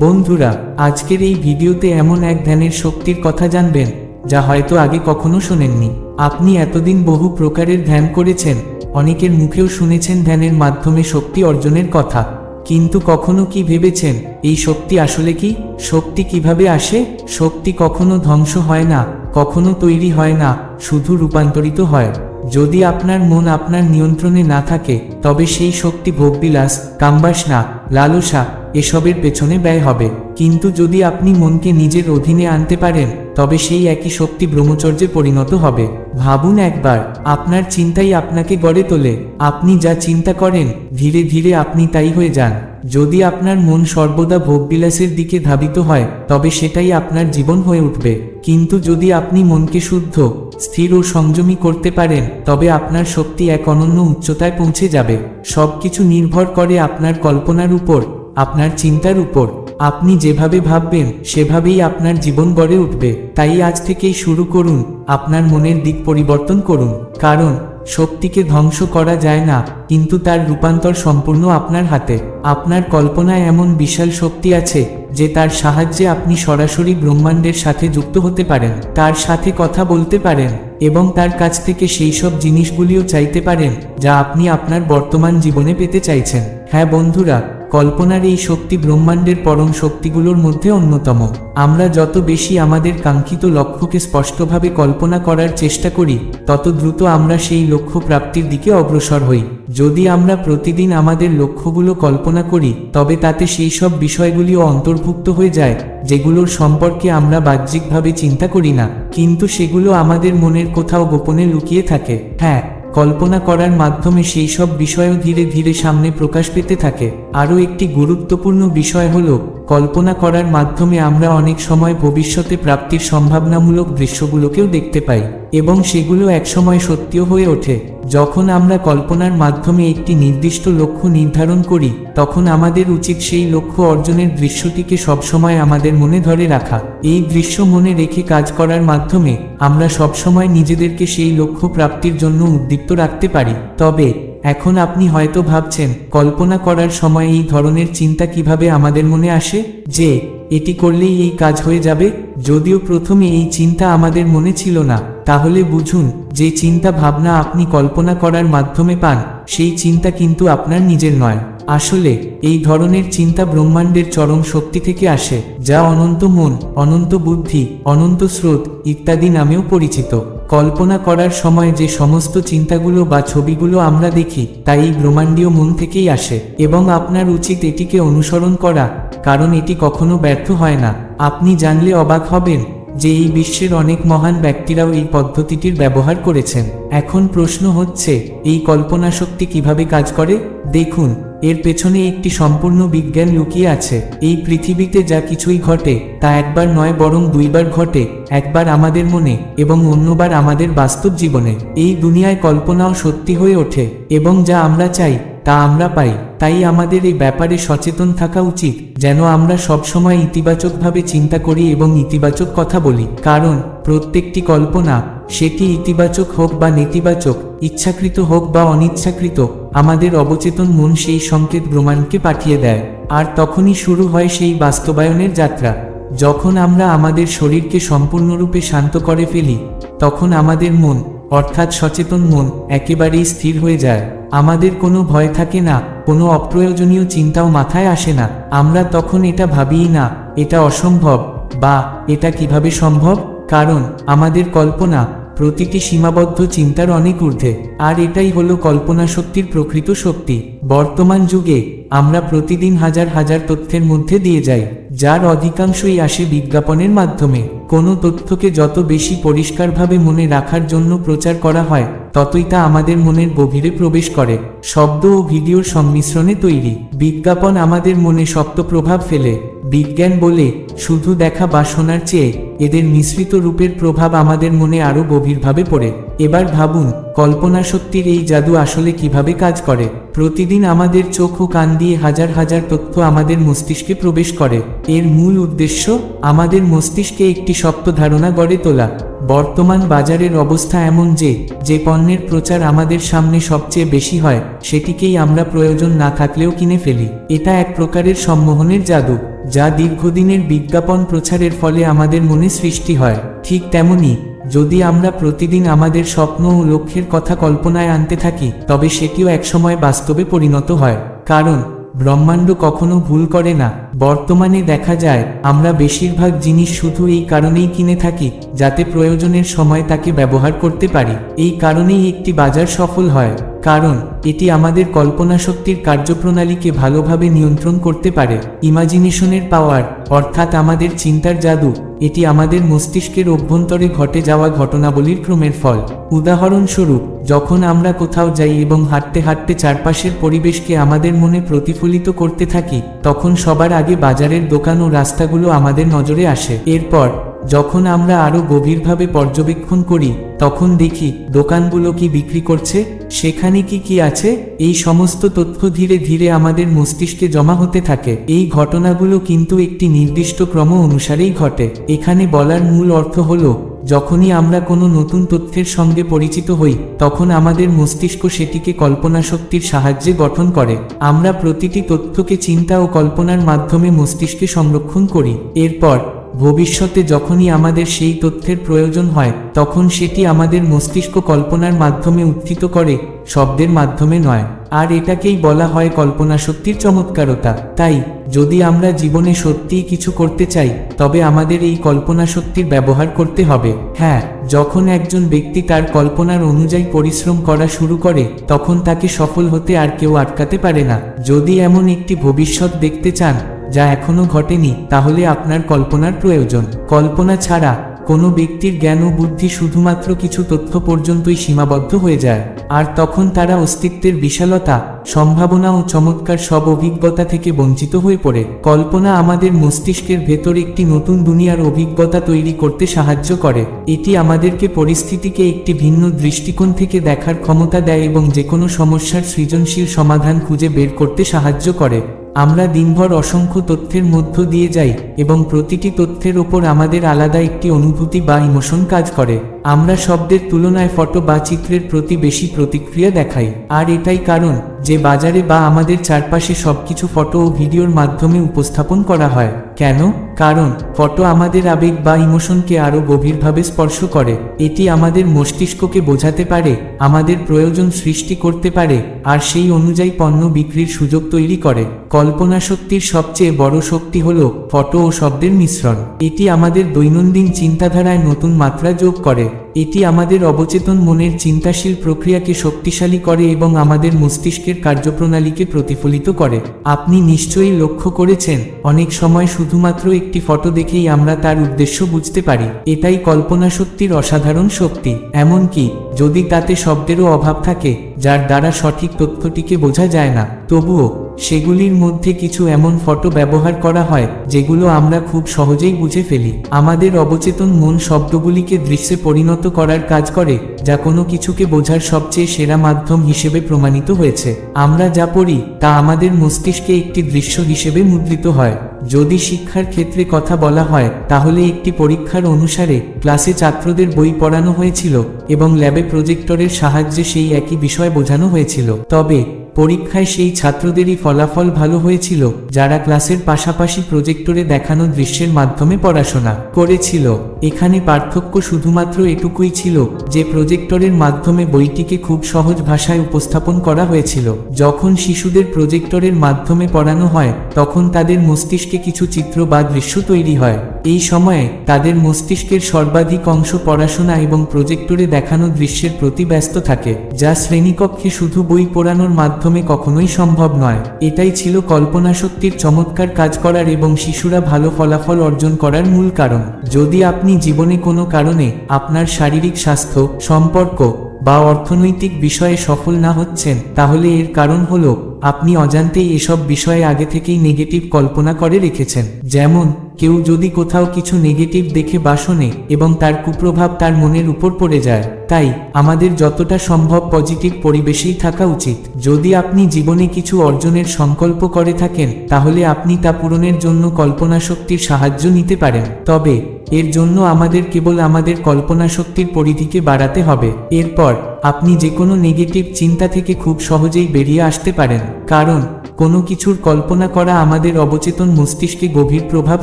বন্ধুরা, আজকের এই ভিডিওতে এমন এক ধ্যানের শক্তির কথা জানবেন, যা হয়তো আগে কখনো শোনেননি। আপনি এতদিন বহু প্রকারের ধ্যান করেছেন, অনেকের মুখেও শুনেছেন ধ্যানের মাধ্যমে শক্তি অর্জনের কথা। কিন্তু কখনো কি ভেবেছেন, এই শক্তি আসলে কি? শক্তি কীভাবে আসে? শক্তি কখনো ধ্বংস হয় না, কখনো তৈরি হয় না, শুধু রূপান্তরিত হয়। যদি আপনার মন আপনার নিয়ন্ত্রণে না থাকে, তবে সেই শক্তি ভোগবিলাস কাম্বাসনা লালসা, এসবের পেছনে ব্যয় হবে। কিন্তু যদি আপনি মনকে নিজের অধীনে আনতে পারেন, তবে সেই একই শক্তি ব্রহ্মচর্যে পরিণত হবে। ভাবুন একবার, আপনার চিন্তাই আপনাকে গড়ে তোলে। আপনি যা চিন্তা করেন, ধীরে ধীরে আপনি তাই হয়ে যান। যদি আপনার মন সর্বদা ভোগবিলাসের দিকে ধাবিত হয়, তবে সেটাই আপনার জীবন হয়ে উঠবে। কিন্তু যদি আপনি মনকে শুদ্ধ, স্থির ও সংযমী করতে পারেন, তবে আপনার শক্তি এক অনন্য উচ্চতায় পৌঁছে যাবে। সবকিছু নির্ভর করে আপনার কল্পনার উপর, আপনার চিন্তার উপর। আপনি যেভাবে ভাববেন, সেভাবেই আপনার জীবন গড়ে উঠবে। তাই আজ থেকেই শুরু করুন, আপনার মনের দিক পরিবর্তন করুন। কারণ শক্তিকে ধ্বংস করা যায় না, কিন্তু তার রূপান্তর সম্পূর্ণ আপনার হাতে। আপনার কল্পনায় এমন বিশাল শক্তি আছে, যে তার সাহায্যে আপনি সরাসরি ব্রহ্মাণ্ডের সাথে যুক্ত হতে পারেন, তার সাথে কথা বলতে পারেন, এবং তার কাছ থেকে সেই সব জিনিসগুলিও চাইতে পারেন, যা আপনি আপনার বর্তমান জীবনে পেতে চাইছেন। হ্যাঁ বন্ধুরা কল্পনার এই শক্তি ব্রহ্মাণ্ডের পরম শক্তিগুলোর মধ্যে অন্যতম। আমরা যত বেশি আমাদের কাঙ্ক্ষিত লক্ষ্যকে স্পষ্টভাবে কল্পনা করার চেষ্টা করি, তত দ্রুত আমরা সেই লক্ষ্য প্রাপ্তির দিকে অগ্রসর হই। যদি আমরা প্রতিদিন আমাদের লক্ষ্যগুলো কল্পনা করি, তবে তাতে সেই সব বিষয়গুলিও অন্তর্ভুক্ত হয়ে যায়, যেগুলোর সম্পর্কে আমরা বাহ্যিকভাবে চিন্তা করি না। কিন্তু সেগুলো আমাদের মনের কোথাও গোপনে লুকিয়ে থাকে। হ্যাঁ কল্পনা করার মাধ্যমে সেই সব বিষয়ও ধীরে ধীরে সামনে প্রকাশ পেতে থাকে। আরও একটি গুরুত্বপূর্ণ বিষয় হল, কল্পনা করার মাধ্যমে আমরা অনেক সময় ভবিষ্যতে প্রাপ্তির সম্ভাবনামূলক দৃশ্যগুলোকেও দেখতে পাই। এবং সেগুলো একসময় সত্যিও হয়ে ওঠে। যখন আমরা কল্পনার মাধ্যমে একটি নির্দিষ্ট লক্ষ্য নির্ধারণ করি, তখন আমাদের উচিত সেই লক্ষ্য অর্জনের দৃশ্যটিকে সবসময় আমাদের মনে ধরে রাখা। এই দৃশ্য মনে রেখে কাজ করার মাধ্যমে আমরা সবসময় নিজেদেরকে সেই লক্ষ্য প্রাপ্তির জন্য উদ্দীপ্ত রাখতে পারি। তবে, এখন আপনি হয়তো ভাবছেন, কল্পনা করার সময় এই ধরনের চিন্তা কীভাবে আমাদের মনে আসে? যে এটি করলেই এই কাজ হয়ে যাবে। যদিও প্রথমে এই চিন্তা আমাদের মনে ছিল না, তাহলে বুঝুন, যে চিন্তা ভাবনা আপনি কল্পনা করার মাধ্যমে পান, সেই চিন্তা কিন্তু আপনার নিজের নয়। আসলে, এই ধরনের চিন্তা ব্রহ্মাণ্ডের চরম শক্তি থেকে আসে, যা অনন্ত মন, অনন্ত বুদ্ধি, অনন্ত স্রোত ইত্যাদি নামেও পরিচিত। কল্পনা করার সময় যে সমস্ত চিন্তাগুলো বা ছবিগুলো আমরা দেখি, তা এই ব্রহ্মাণ্ডীয় মন থেকেই আসে, এবং আপনার উচিত এটিকে অনুসরণ করা, কারণ এটি কখনো ব্যর্থ হয় না। আপনি জানলে অবাক হবেন যে এই বিশ্বের অনেক মহান ব্যক্তিরাও এই পদ্ধতিটির ব্যবহার করেছেন। এখন প্রশ্ন হচ্ছে, এই কল্পনা শক্তি কীভাবে কাজ করে? দেখুন, এর পেছনে একটি সম্পূর্ণ বিজ্ঞান লুকিয়ে আছে। এই পৃথিবীতে যা কিছুই ঘটে, তা একবার নয়, বরং দুইবার ঘটে, একবার আমাদের মনে এবং অন্যবার আমাদের বাস্তব জীবনে। এই দুনিয়ায় কল্পনাও সত্যি হয়ে ওঠে এবং যা আমরা চাই তা আমরা পাই, তাই আমাদের এই ব্যাপারে সচেতন থাকা উচিত, যেন আমরা সবসময় ইতিবাচকভাবে চিন্তা করি এবং ইতিবাচক কথা বলি। কারণ, প্রত্যেকটি কল্পনা সেটি ইতিবাচক হোক বা নেতিবাচক, ইচ্ছাকৃত হোক বা অনিচ্ছাকৃত, আমাদের অবচেতন মন সেই সংকেত ব্রহ্মাণ্ডকে পাঠিয়ে দেয়। আর তখনই শুরু হয় সেই বাস্তবায়নের যাত্রা। যখন আমরা আমাদের শরীরকে সম্পূর্ণরূপে শান্ত করে ফেলি, তখন আমাদের মন অর্থাৎ সচেতন মন একেবারেই স্থির হয়ে যায়। আমাদের কোনো ভয় থাকে না, কোনো অপ্রয়োজনীয় চিন্তাও মাথায় আসে না। আমরা তখন এটা ভাবিই না, এটা অসম্ভব, বা এটা কীভাবে সম্ভব? কারণ, আমাদের কল্পনা প্রতিটি সীমাবদ্ধ চিন্তার অনেক ঊর্ধ্বে। আর এটাই হলো কল্পনা শক্তির প্রকৃত শক্তি। বর্তমান যুগে, আমরা প্রতিদিন হাজার হাজার তথ্যের মধ্যে দিয়ে যাই, যার অধিকাংশই আসে বিজ্ঞাপনের মাধ্যমে। কোনো তথ্যকে যত বেশি পরিষ্কারভাবে মনে রাখার জন্য প্রচার করা হয়, ততই তা আমাদের মনের গভীরে প্রবেশ করে। শব্দ ও ভিডিওর সংমিশ্রণে তৈরি। বিজ্ঞাপন আমাদের মনে শক্ত প্রভাব ফেলে। বিজ্ঞান বলে, শুধু দেখা বা শোনার চেয়ে এদের মিশ্রিত রূপের প্রভাব আমাদের মনে আরও গভীরভাবে পড়ে। এবার ভাবুন, কল্পনা শক্তির এই জাদু আসলে কীভাবে কাজ করে? প্রতিদিন আমাদের চোখ ও কান দিয়ে হাজার হাজার তথ্য আমাদের মস্তিষ্কে প্রবেশ করে। এর মূল উদ্দেশ্য, আমাদের মস্তিষ্কে একটি শক্ত ধারণা গড়ে তোলা। বর্তমান বাজারের অবস্থা এমন যে যে পণ্যের প্রচার আমাদের সামনে সবচেয়ে বেশি হয়, সেটিকেই আমরা প্রয়োজন না থাকলেও কিনে ফেলি। এটা এক প্রকারের সম্মোহনের জাদু। যা দীর্ঘদিনের বিজ্ঞাপন প্রচারের ফলে আমাদের মনে সৃষ্টি হয়, ঠিক তেমনি, যদি আমরা প্রতিদিন আমাদের স্বপ্ন ও লক্ষ্যের কথা কল্পনায় আনতে থাকি, তবে সেটিও একসময় বাস্তবে পরিণত হয়। কারণ, ব্রহ্মাণ্ড কখনো ভুল করে না। বর্তমানে দেখা যায়, আমরা বেশিরভাগ জিনিস শুধু এই কারণেই কিনে থাকি, যাতে প্রয়োজনের সময় তাকে ব্যবহার করতে পারি। এই কারণেই একটি বাজার সফল হয়। কারণ, এটি আমাদের কল্পনা শক্তির কার্যপ্রণালীকে ভালোভাবে নিয়ন্ত্রণ করতে পারে। ইমাজিনেশনের পাওয়ার, অর্থাৎ আমাদের চিন্তার জাদু, এটি আমাদের মস্তিষ্কের অভ্যন্তরে ঘটে যাওয়া ঘটনাবলীর ক্রমের ফল। উদাহরণস্বরূপ, যখন আমরা কোথাও যাই এবং হাঁটতে হাঁটতে চারপাশের পরিবেশকে আমাদের মনে প্রতিফলিত করতে থাকি, তখন সবার আগে বাজারের দোকান ও রাস্তাগুলো আমাদের নজরে আসে। এরপর যখন আমরা আরও গভীরভাবে পর্যবেক্ষণ করি, তখন দেখি দোকানগুলো কি বিক্রি করছে, সেখানে কি কি আছে, এই সমস্ত তথ্য ধীরে ধীরে আমাদের মস্তিষ্কে জমা হতে থাকে। এই ঘটনাগুলো কিন্তু একটি নির্দিষ্ট ক্রম অনুসারেই ঘটে। এখানে বলার মূল অর্থ হলো, যখনই আমরা কোনো নতুন তথ্যের সঙ্গে পরিচিত হই, তখন আমাদের মস্তিষ্ক সেটিকে কল্পনা শক্তির সাহায্যে গঠন করে। আমরা প্রতিটি তথ্যকে চিন্তা ও কল্পনার মাধ্যমে মস্তিষ্কে সংরক্ষণ করি। এরপর ভবিষ্যতে যখনই আমাদের সেই তথ্যের প্রয়োজন হয়, তখন সেটি আমাদের মস্তিষ্ক কল্পনার মাধ্যমে উত্থিত করে, শব্দের মাধ্যমে নয়। আর এটাকেই বলা হয় কল্পনা শক্তির চমৎকারতা। তাই, যদি আমরা জীবনে সত্যিই কিছু করতে চাই, তবে আমাদের এই কল্পনা শক্তির ব্যবহার করতে হবে। হ্যাঁ যখন একজন ব্যক্তি তার কল্পনার অনুযায়ী পরিশ্রম করা শুরু করে, তখন তাকে সফল হতে আর কেউ আটকাতে পারে না। যদি এমন একটি ভবিষ্যৎ দেখতে চান যা এখনও ঘটেনি, তাহলে আপনার কল্পনার প্রয়োজন। কল্পনা ছাড়া কোনো ব্যক্তির জ্ঞান ও বুদ্ধি শুধুমাত্র কিছু তথ্য পর্যন্তই সীমাবদ্ধ হয়ে যায়। আর তখন তারা অস্তিত্বের বিশালতা, সম্ভাবনা ও চমৎকার সব অভিজ্ঞতা থেকে বঞ্চিত হয়ে পড়ে। কল্পনা আমাদের মস্তিষ্কের ভেতর একটি নতুন দুনিয়ার অভিজ্ঞতা তৈরি করতে সাহায্য করে। এটি আমাদেরকে পরিস্থিতিকে একটি ভিন্ন দৃষ্টিকোণ থেকে দেখার ক্ষমতা দেয় এবং যে কোনো সমস্যার সৃজনশীল সমাধান খুঁজে বের করতে সাহায্য করে। আমরা দিনভর অসংখ্য তথ্যের মধ্য দিয়ে যাই এবং প্রতিটি তথ্যের ওপর আমাদের আলাদা একটি অনুভূতি বা ইমোশন কাজ করে। আমরা শব্দের তুলনায় ফটো বা চিত্রের প্রতি বেশি প্রতিক্রিয়া দেখাই। আর এটাই কারণ যে বাজারে বা আমাদের চারপাশে সবকিছু ফটো ও ভিডিওর মাধ্যমে উপস্থাপন করা হয়। কেন? কারণ ফটো আমাদের আবেগ বা ইমোশনকে আরও গভীরভাবে স্পর্শ করে। এটি আমাদের মস্তিষ্ককে বোঝাতে পারে, আমাদের প্রয়োজন সৃষ্টি করতে পারে, আর সেই অনুযায়ী পণ্য বিক্রির সুযোগ তৈরি করে। কল্পনা শক্তির সবচেয়ে বড় শক্তি হল ফটো ও শব্দের মিশ্রণ। এটি আমাদের দৈনন্দিন চিন্তাধারায় নতুন মাত্রা যোগ করে। হবে এটি আমাদের অবচেতন মনের চিন্তাশীল প্রক্রিয়াকে শক্তিশালী করে এবং আমাদের মস্তিষ্কের কার্যপ্রণালীকে প্রতিফলিত করে। আপনি নিশ্চয়ই লক্ষ্য করেছেন, অনেক সময় শুধুমাত্র একটি ফটো দেখেই আমরা তার উদ্দেশ্য বুঝতে পারি। এটাই কল্পনা শক্তির অসাধারণ শক্তি। এমনকি, যদি তাতে শব্দেরও অভাব থাকে, যার দ্বারা সঠিক তথ্যটিকে বোঝা যায় না, তবুও, সেগুলির মধ্যে কিছু এমন ফটো ব্যবহার করা হয়, যেগুলো আমরা খুব সহজেই বুঝে ফেলি। আমাদের অবচেতন মন শব্দগুলিকে দৃশ্যে পরিণত করার কাজ করে, যা কোনো কিছুকে বোঝার সবচেয়ে সেরা মাধ্যম হিসেবে প্রমাণিত হয়েছে। আমরা যা পড়ি, তা আমাদের মস্তিষ্কে একটি দৃশ্য হিসেবে মুদ্রিত হয়। যদি শিক্ষার ক্ষেত্রে কথা বলা হয়, তাহলে একটি পরীক্ষার অনুসারে, ক্লাসে ছাত্রদের বই পড়ানো হয়েছিল, এবং ল্যাবে প্রজেক্টরের সাহায্যে সেই একই বিষয় বোঝানো হয়েছিল। তবে পরীক্ষায় সেই ছাত্রদেরই ফলাফল ভালো হয়েছিল, যারা ক্লাসের পাশাপাশি প্রজেক্টরে দেখানো দৃশ্যের মাধ্যমে পড়াশোনা করেছিল। এখানে পার্থক্য শুধুমাত্র এটুকুই ছিল যে প্রজেক্টরের মাধ্যমে বইটিকে খুব সহজ ভাষায় উপস্থাপন করা হয়েছিল। যখন শিশুদের প্রজেক্টরের মাধ্যমে পড়ানো হয়, তখন তাদের মস্তিষ্কে কিছু চিত্র বা দৃশ্য তৈরি হয়। এই সময়ে তাদের মস্তিষ্কের সর্বাধিক অংশ পড়াশোনা এবং প্রজেক্টরে দেখানো দৃশ্যের প্রতি ব্যস্ত থাকে, যা শ্রেণীকক্ষে শুধু বই পড়ানোর মাধ্যমে কখনোই সম্ভব নয়। এটাই ছিল কল্পনা শক্তির চমৎকার কাজ করার এবং শিশুরা ভালো ফলাফল অর্জন করার মূল কারণ। যদি আপনি জীবনে কোনো কারণে আপনার শারীরিক স্বাস্থ্য, সম্পর্ক বা অর্থনৈতিক বিষয়ে সফল না হচ্ছেন, তাহলে এর কারণ হল, আপনি অজান্তেই এসব বিষয়ে আগে থেকেই নেগেটিভ কল্পনা করে রেখেছেন। যেমন, কেউ যদি কোথাও কিছু নেগেটিভ দেখে বাসনে এবং তার কুপ্রভাব তার মনের উপর পড়ে যায়, তাই আমাদের যতটা সম্ভব পজিটিভ পরিবেশেই থাকা উচিত। যদি আপনি জীবনে কিছু অর্জনের সংকল্প করে থাকেন, তাহলে আপনি তা পূরণের জন্য কল্পনা শক্তির সাহায্য নিতে পারেন। তবে এর জন্য আমাদের কেবল আমাদের কল্পনা শক্তির পরিধিকে বাড়াতে হবে। এরপর, আপনি যে কোনো নেগেটিভ চিন্তা থেকে খুব সহজেই বেরিয়ে আসতে পারেন, কারণ কোনো কিছুর কল্পনা করা আমাদের অবচেতন মস্তিষ্কে গভীর প্রভাব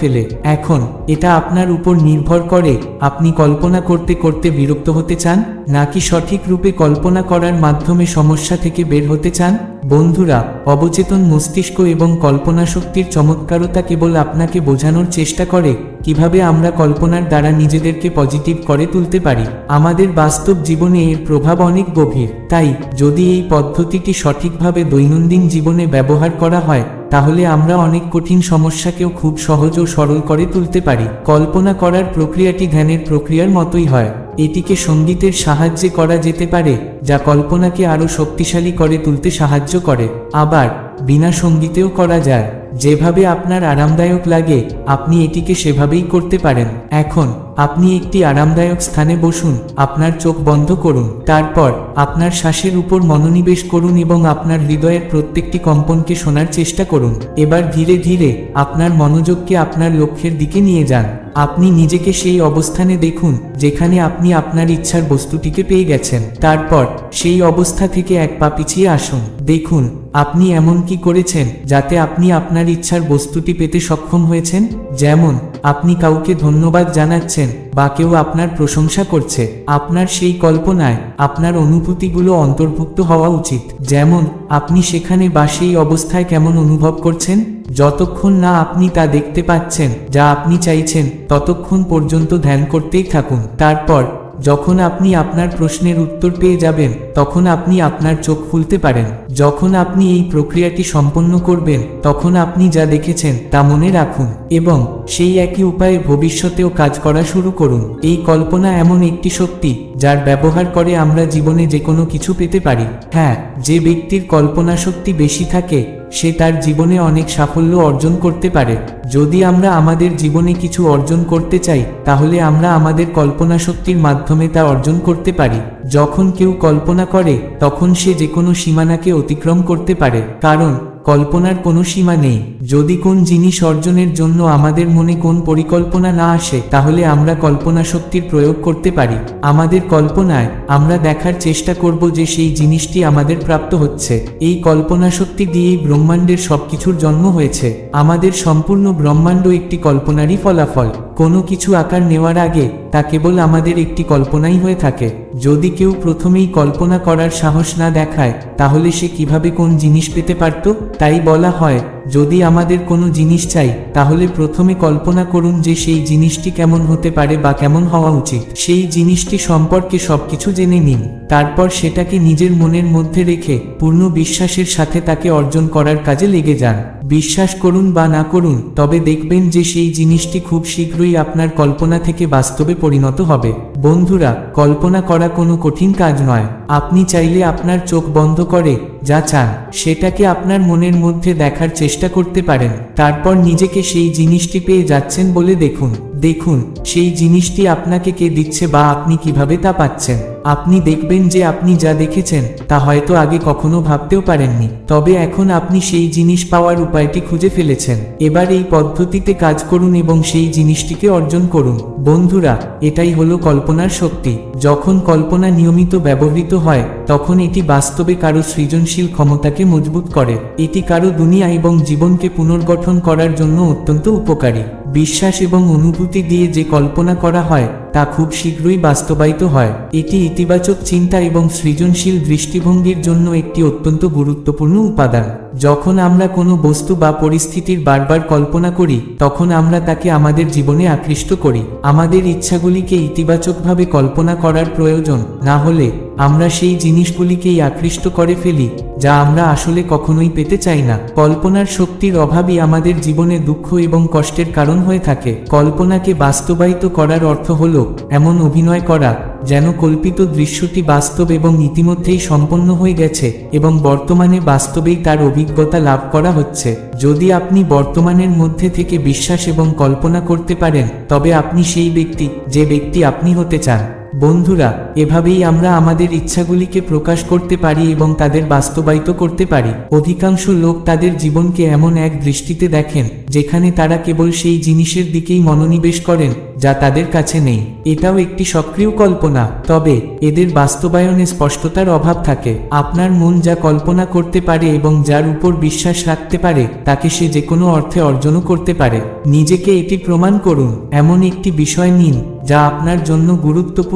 ফেলে। এখন, এটা আপনার উপর নির্ভর করে আপনি কল্পনা করতে করতে বিরক্ত হতে চান, নাকি সঠিক রূপে কল্পনা করার মাধ্যমে সমস্যা থেকে বের হতে চান? বন্ধুরা, অবচেতন মস্তিষ্ক এবং কল্পনাশক্তির চমৎকারতা কেবল আপনাকে বোঝানোর চেষ্টা করে কীভাবে আমরা কল্পনার দ্বারা নিজেদেরকে পজিটিভ করে তুলতে পারি। আমাদের বাস্তব জীবনে এর প্রভাব অনেক গভীর। তাই, যদি এই পদ্ধতিটি সঠিকভাবে দৈনন্দিন জীবনে ব্যবহার করা হয় তাহলে আমরা অনেক কঠিন সমস্যাকেও খুব সহজ ও সরল করে তুলতে পারি। কল্পনা করার প্রক্রিয়াটি ধ্যানের প্রক্রিয়ার মতোই হয়। এটিকে সঙ্গীতের সাহায্যে করা যেতে পারে, যা কল্পনাকে আরও শক্তিশালী করে তুলতে সাহায্য করে। আবার, বিনা সঙ্গীতেও করা যায়। যেভাবে আপনার আরামদায়ক লাগে, আপনি এটিকে সেভাবেই করতে পারেন। এখন, আপনি একটি আরামদায়ক স্থানে বসুন, আপনার চোখ বন্ধ করুন, তারপর, আপনার শ্বাসের উপর মনোনিবেশ করুন এবং আপনার হৃদয়ের প্রত্যেকটি কম্পনকে শোনার চেষ্টা করুন। এবার ধীরে ধীরে, আপনার মনোযোগকে আপনার লক্ষ্যের দিকে নিয়ে যান। আপনি নিজেকে সেই অবস্থানে দেখুন, যেখানে আপনি আপনার ইচ্ছার বস্তুটিকে পেয়ে গেছেন। তারপর, সেই অবস্থা থেকে এক পা পিছিয়ে আসুন। দেখুন আপনি এমন কি করেছেন যাতে আপনি আপনার ইচ্ছার বস্তুটি পেতে সক্ষম হয়েছেন? যেমন, আপনি কাউকে ধন্যবাদ জানাচ্ছেন বা কেউ আপনার প্রশংসা করছে। আপনার সেই কল্পনায় আপনার অনুভূতিগুলো অন্তর্ভুক্ত হওয়া উচিত। যেমন, আপনি সেখানে বা সেই অবস্থায় কেমন অনুভব করছেন? যতক্ষণ না আপনি তা দেখতে পাচ্ছেন, যা আপনি চাইছেন, ততক্ষণ পর্যন্ত ধ্যান করতেই থাকুন। তারপর যখন আপনি আপনার প্রশ্নের উত্তর পেয়ে যাবেন, তখন আপনি আপনার চোখ খুলতে পারেন। যখন আপনি এই প্রক্রিয়াটি সম্পন্ন করবেন, তখন আপনি যা দেখেছেন, তা মনে রাখুন এবং সেই একই উপায়ে ভবিষ্যতেও কাজ করা শুরু করুন। এই কল্পনা এমন একটি শক্তি, যার ব্যবহার করে আমরা জীবনে যে কোনো কিছু পেতে পারি। হ্যাঁ যে ব্যক্তির কল্পনা শক্তি বেশি থাকে সে তার জীবনে অনেক সাফল্য অর্জন করতে পারে। যদি আমরা আমাদের জীবনে কিছু অর্জন করতে চাই, তাহলে আমরা আমাদের কল্পনা শক্তির মাধ্যমে তা অর্জন করতে পারি। যখন কেউ কল্পনা করে, তখন সে যে কোনো সীমানাকে অতিক্রম করতে পারে। কারণ কল্পনার কোনো সীমা নেই। যদি কোন জিনিস অর্জনের জন্য আমাদের মনে কোন পরিকল্পনা না আসে, তাহলে আমরা কল্পনা শক্তির প্রয়োগ করতে পারি। আমাদের কল্পনায় আমরা দেখার চেষ্টা করব যে সেই জিনিসটি আমাদের প্রাপ্ত হচ্ছে। এই কল্পনা শক্তি দিয়েই ব্রহ্মাণ্ডের সবকিছুর জন্ম হয়েছে। আমাদের সম্পূর্ণ ব্রহ্মাণ্ড একটি কল্পনারই ফলাফল। কোনো কিছু আকার নেওয়ার আগে তা কেবল আমাদের একটি কল্পনাই হয়ে থাকে। যদি কেউ প্রথমেই কল্পনা করার সাহস না দেখায়, তাহলে সে কীভাবে কোন জিনিস পেতে পারত? তাই বলা হয় যদি আমাদের কোনো জিনিস চাই, তাহলে প্রথমে কল্পনা করুন যে সেই জিনিসটি কেমন হতে পারে বা কেমন হওয়া উচিত। সেই জিনিসটি সম্পর্কে সবকিছু জেনে নিন। তারপর সেটাকে নিজের মনের মধ্যে রেখে, পূর্ণ বিশ্বাসের সাথে তাকে অর্জন করার কাজে লেগে যান। বিশ্বাস করুন বা না করুন, তবে দেখবেন যে সেই জিনিসটি খুব শীঘ্রই আপনার কল্পনা থেকে বাস্তবে পরিণত হবে। বন্ধুরা, কল্পনা করা কোনো কঠিন কাজ নয়। আপনি চাইলে আপনার চোখ বন্ধ করে যা চান, সেটাকে আপনার মনের মধ্যে দেখার চেষ্টা করতে পারেন তারপর নিজেকে সেই জিনিসটি পেয়ে যাচ্ছেন বলে দেখুন। দেখুন, সেই জিনিসটি আপনাকে কে দিচ্ছে বা আপনি কীভাবে তা পাচ্ছেন। আপনি দেখবেন যে আপনি যা দেখেছেন, তা হয়তো আগে কখনো ভাবতেও পারেননি। তবে এখন আপনি সেই জিনিস পাওয়ার উপায়টি খুঁজে ফেলেছেন। এবার এই পদ্ধতিতে কাজ করুন এবং সেই জিনিসটিকে অর্জন করুন। বন্ধুরা, এটাই হলো কল্পনার শক্তি। যখন কল্পনা নিয়মিত ব্যবহৃত হয়, তখন এটি বাস্তবে কারও সৃজনশীল ক্ষমতাকে মজবুত করে। এটি কারও দুনিয়া এবং জীবনকে পুনর্গঠন করার জন্য অত্যন্ত উপকারী। বিশ্বাস এবং অনুভূতি দিয়ে যে কল্পনা করা হয় তা খুব শীঘ্রই বাস্তবায়িত হয়। এটি ইতিবাচক চিন্তা এবং সৃজনশীল দৃষ্টিভঙ্গির জন্য একটি অত্যন্ত গুরুত্বপূর্ণ উপাদান। যখন আমরা কোনো বস্তু বা পরিস্থিতির বারবার কল্পনা করি, তখন আমরা তাকে আমাদের জীবনে আকৃষ্ট করি। আমাদের ইচ্ছাগুলিকে ইতিবাচকভাবে কল্পনা করার প্রয়োজন না হলে আমরা সেই জিনিসগুলিকেই আকৃষ্ট করে ফেলি, যা আমরা আসলে কখনোই পেতে চাই না। কল্পনার শক্তির অভাবই আমাদের জীবনে দুঃখ এবং কষ্টের কারণ হয়ে থাকে। কল্পনাকে বাস্তবায়িত করার অর্থ হল এমন অভিনয় করা, যেন কল্পিত দৃশ্যটি বাস্তব এবং ইতিমধ্যেই সম্পন্ন হয়ে গেছে এবং বর্তমানে বাস্তবেই তার অভিজ্ঞতা লাভ করা হচ্ছে। যদি আপনি বর্তমানের মধ্যে থেকে বিশ্বাস এবং কল্পনা করতে পারেন, তবে আপনি সেই ব্যক্তি, যে ব্যক্তি আপনি হতে চান। বন্ধুরা, এভাবেই আমরা আমাদের ইচ্ছাগুলিকে প্রকাশ করতে পারি এবং তাদের বাস্তবায়িত করতে পারি। অধিকাংশ লোক তাদের জীবনকে এমন এক দৃষ্টিতে দেখেন, যেখানে তারা কেবল সেই জিনিসের দিকেই মনোনিবেশ করেন, যা তাদের কাছে নেই। এটাও একটি সক্রিয় কল্পনা, তবে এদের বাস্তবায়নে স্পষ্টতার অভাব থাকে। আপনার মন যা কল্পনা করতে পারে এবং যার উপর বিশ্বাস রাখতে পারে, তাকে সে যে কোনো অর্থে অর্জনও করতে পারে। নিজেকে এটি প্রমাণ করুন, এমন একটি বিষয় নিন, যা আপনার জন্য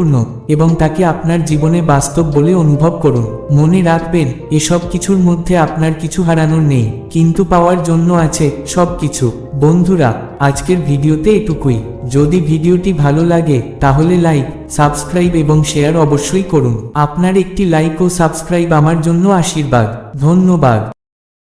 গুরুত্বপূর্ণ এবং তাকে আপনার জীবনে বাস্তব বলে অনুভব করুন। মনে রাখবেন, এসব কিছুর মধ্যে আপনার কিছু হারানোর নেই, কিন্তু পাওয়ার জন্য আছে সব কিছু বন্ধুরা, আজকের ভিডিওতে এটুকুই। যদি ভিডিওটি ভালো লাগে, তাহলে লাইক, সাবস্ক্রাইব এবং শেয়ার অবশ্যই করুন। আপনার একটি লাইক ও সাবস্ক্রাইব আমার জন্য আশীর্বাদ। ধন্যবাদ।